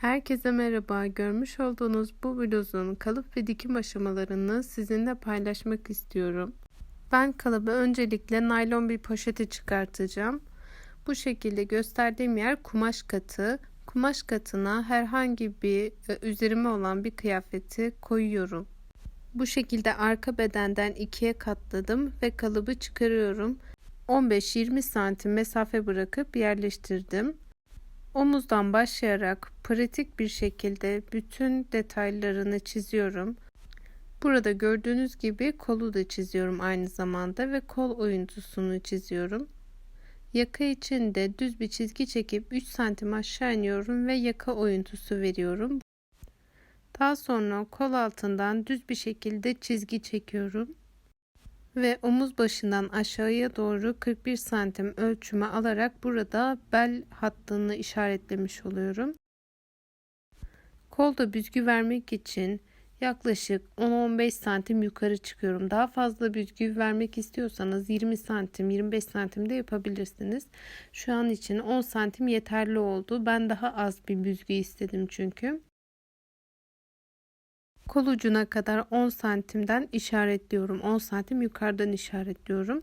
Herkese merhaba. Görmüş olduğunuz bu bluzun kalıp ve dikim aşamalarını sizinle paylaşmak istiyorum. Ben kalıbı öncelikle naylon bir poşete çıkartacağım. Bu şekilde gösterdiğim yer kumaş katı. Kumaş katına herhangi bir e, üzerime olan bir kıyafeti koyuyorum. Bu şekilde arka bedenden ikiye katladım ve kalıbı çıkarıyorum. 15-20 santim mesafe bırakıp yerleştirdim. Omuzdan başlayarak pratik bir şekilde bütün detaylarını çiziyorum. Burada gördüğünüz gibi kolu da çiziyorum aynı zamanda ve kol oyuntusunu çiziyorum. Yaka için de düz bir çizgi çekip 3 santim aşağı iniyorum ve yaka oyuntusu veriyorum. Daha sonra kol altından düz bir şekilde çizgi çekiyorum ve omuz başından aşağıya doğru 41 santim ölçümü alarak burada bel hattını işaretlemiş oluyorum. Kolda büzgü vermek için yaklaşık 10-15 santim yukarı çıkıyorum. Daha fazla büzgü vermek istiyorsanız 20 santim 25 santim de yapabilirsiniz. Şu an için 10 santim yeterli oldu. Ben daha az bir büzgü istedim çünkü. Kol ucuna kadar 10 santimden işaretliyorum. 10 santim yukarıdan işaretliyorum.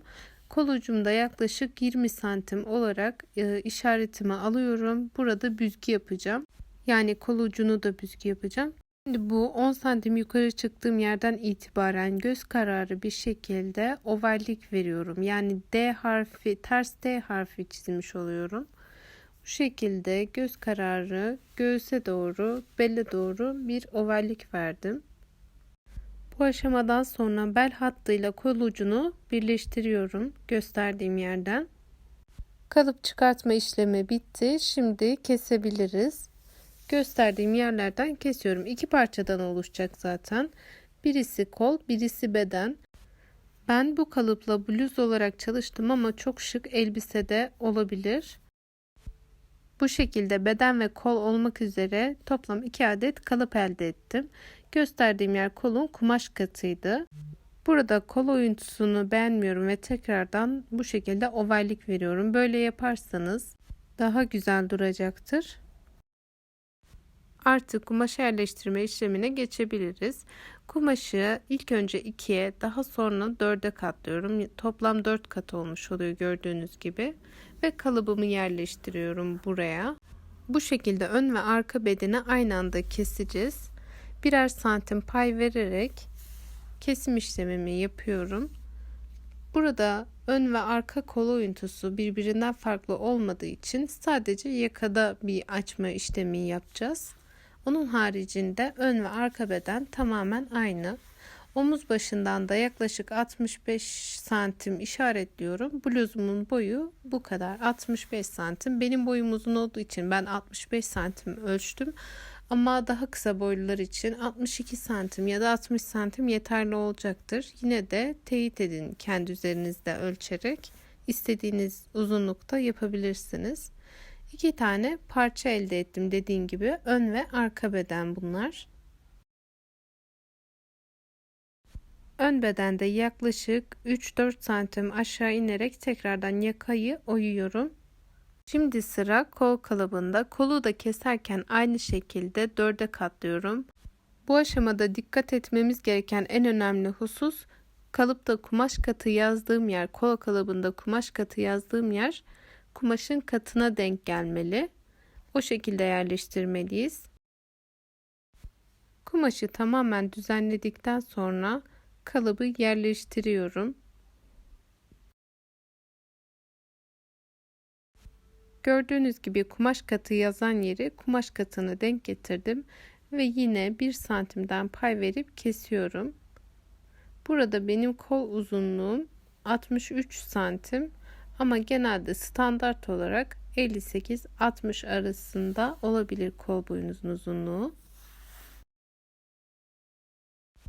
Kol ucumda yaklaşık 20 santim olarak e, işaretimi alıyorum. Burada büzgü yapacağım. Yani kol ucunu da büzgü yapacağım. Şimdi bu 10 santim yukarı çıktığım yerden itibaren göz kararı bir şekilde ovallik veriyorum. Yani D harfi ters D harfi çizmiş oluyorum. Bu şekilde göz kararı göğüse doğru bele doğru bir ovallik verdim. Bu aşamadan sonra bel hattıyla kol ucunu birleştiriyorum gösterdiğim yerden. Kalıp çıkartma işlemi bitti. Şimdi kesebiliriz. Gösterdiğim yerlerden kesiyorum. İki parçadan oluşacak zaten. Birisi kol, birisi beden. Ben bu kalıpla bluz olarak çalıştım ama çok şık elbisede olabilir. Bu şekilde beden ve kol olmak üzere toplam 2 adet kalıp elde ettim. Gösterdiğim yer kolun kumaş katıydı. Burada kol oyuntusunu beğenmiyorum ve tekrardan bu şekilde ovallik veriyorum. Böyle yaparsanız daha güzel duracaktır. Artık kumaş yerleştirme işlemine geçebiliriz. Kumaşı ilk önce ikiye daha sonra dörde katlıyorum. Toplam dört kat olmuş oluyor gördüğünüz gibi. Ve kalıbımı yerleştiriyorum buraya. Bu şekilde ön ve arka bedeni aynı anda keseceğiz. Birer santim pay vererek kesim işlemimi yapıyorum. Burada ön ve arka kol oyuntusu birbirinden farklı olmadığı için sadece yakada bir açma işlemi yapacağız. Onun haricinde ön ve arka beden tamamen aynı. Omuz başından da yaklaşık 65 santim işaretliyorum. Bluzumun boyu bu kadar 65 santim. Benim boyum uzun olduğu için ben 65 santim ölçtüm. Ama daha kısa boylular için 62 santim ya da 60 santim yeterli olacaktır. Yine de teyit edin kendi üzerinizde ölçerek istediğiniz uzunlukta yapabilirsiniz. İki tane parça elde ettim dediğim gibi ön ve arka beden bunlar. Ön bedende yaklaşık 3-4 santim aşağı inerek tekrardan yakayı oyuyorum. Şimdi sıra kol kalıbında. Kolu da keserken aynı şekilde dörde katlıyorum. Bu aşamada dikkat etmemiz gereken en önemli husus kalıpta kumaş katı yazdığım yer, kol kalıbında kumaş katı yazdığım yer kumaşın katına denk gelmeli. O şekilde yerleştirmeliyiz. Kumaşı tamamen düzenledikten sonra kalıbı yerleştiriyorum. Gördüğünüz gibi kumaş katı yazan yeri kumaş katını denk getirdim ve yine 1 santimden pay verip kesiyorum. Burada benim kol uzunluğum 63 santim ama genelde standart olarak 58-60 arasında olabilir kol boyunuzun uzunluğu.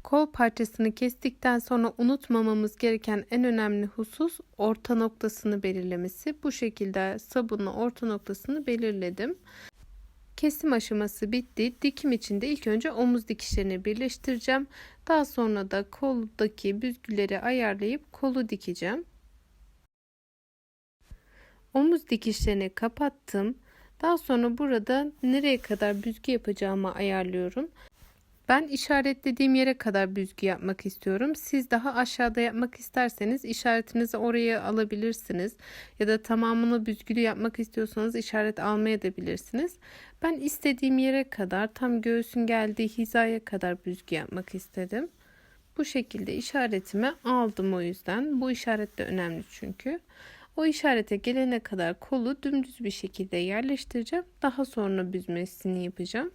Kol parçasını kestikten sonra unutmamamız gereken en önemli husus orta noktasını belirlemesi. Bu şekilde sabunla orta noktasını belirledim. Kesim aşaması bitti. Dikim için de ilk önce omuz dikişlerini birleştireceğim. Daha sonra da koldaki büzgüleri ayarlayıp kolu dikeceğim. Omuz dikişlerini kapattım. Daha sonra burada nereye kadar büzgü yapacağımı ayarlıyorum. Ben işaretlediğim yere kadar büzgü yapmak istiyorum. Siz daha aşağıda yapmak isterseniz işaretinizi oraya alabilirsiniz. Ya da tamamını büzgülü yapmak istiyorsanız işaret almaya da bilirsiniz. Ben istediğim yere kadar tam göğsün geldiği hizaya kadar büzgü yapmak istedim. Bu şekilde işaretimi aldım o yüzden. Bu işaret de önemli çünkü. O işarete gelene kadar kolu dümdüz bir şekilde yerleştireceğim. Daha sonra büzmesini yapacağım.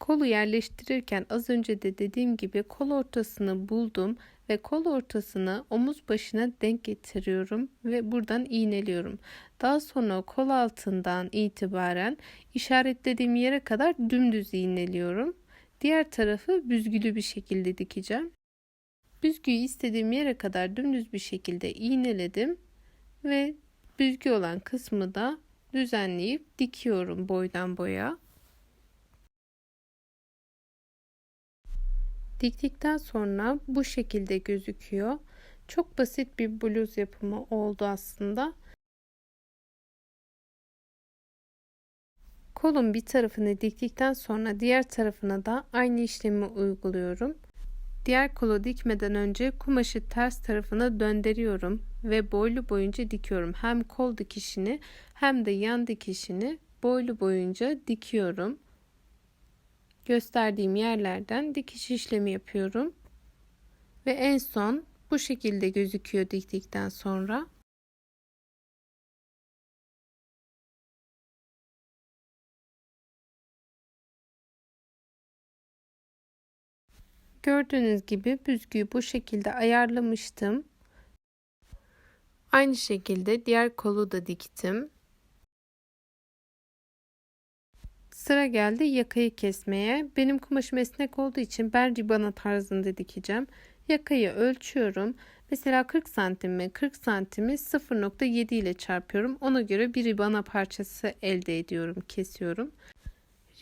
Kolu yerleştirirken az önce de dediğim gibi kol ortasını buldum ve kol ortasını omuz başına denk getiriyorum ve buradan iğneliyorum. Daha sonra kol altından itibaren işaretlediğim yere kadar dümdüz iğneliyorum. Diğer tarafı büzgülü bir şekilde dikeceğim. Büzgüyü istediğim yere kadar dümdüz bir şekilde iğneledim ve büzgü olan kısmı da düzenleyip dikiyorum boydan boya. Diktikten sonra bu şekilde gözüküyor. Çok basit bir bluz yapımı oldu aslında. Kolun bir tarafını diktikten sonra diğer tarafına da aynı işlemi uyguluyorum. Diğer kolu dikmeden önce kumaşı ters tarafına döndürüyorum ve boylu boyunca dikiyorum. Hem kol dikişini hem de yan dikişini boylu boyunca dikiyorum gösterdiğim yerlerden dikiş işlemi yapıyorum. Ve en son bu şekilde gözüküyor diktikten sonra. Gördüğünüz gibi büzgüyü bu şekilde ayarlamıştım. Aynı şekilde diğer kolu da diktim. Sıra geldi yakayı kesmeye. Benim kumaşım esnek olduğu için ben ribana tarzında dikeceğim. Yakayı ölçüyorum. Mesela 40 santimi 40 santimi 0.7 ile çarpıyorum. Ona göre bir ribana parçası elde ediyorum, kesiyorum.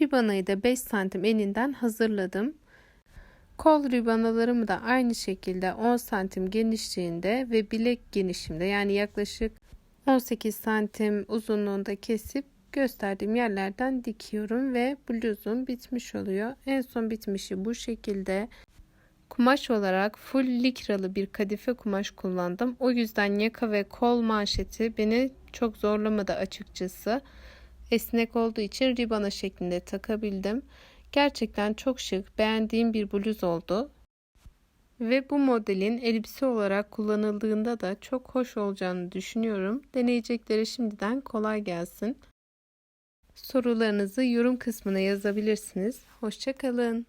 Ribanayı da 5 santim eninden hazırladım. Kol ribanalarımı da aynı şekilde 10 santim genişliğinde ve bilek genişliğinde yani yaklaşık 18 santim uzunluğunda kesip gösterdiğim yerlerden dikiyorum ve bluzum bitmiş oluyor. En son bitmişi bu şekilde. Kumaş olarak full likralı bir kadife kumaş kullandım. O yüzden yaka ve kol manşeti beni çok zorlamadı açıkçası. Esnek olduğu için ribana şeklinde takabildim. Gerçekten çok şık, beğendiğim bir bluz oldu. Ve bu modelin elbise olarak kullanıldığında da çok hoş olacağını düşünüyorum. Deneyeceklere şimdiden kolay gelsin. Sorularınızı yorum kısmına yazabilirsiniz. Hoşçakalın.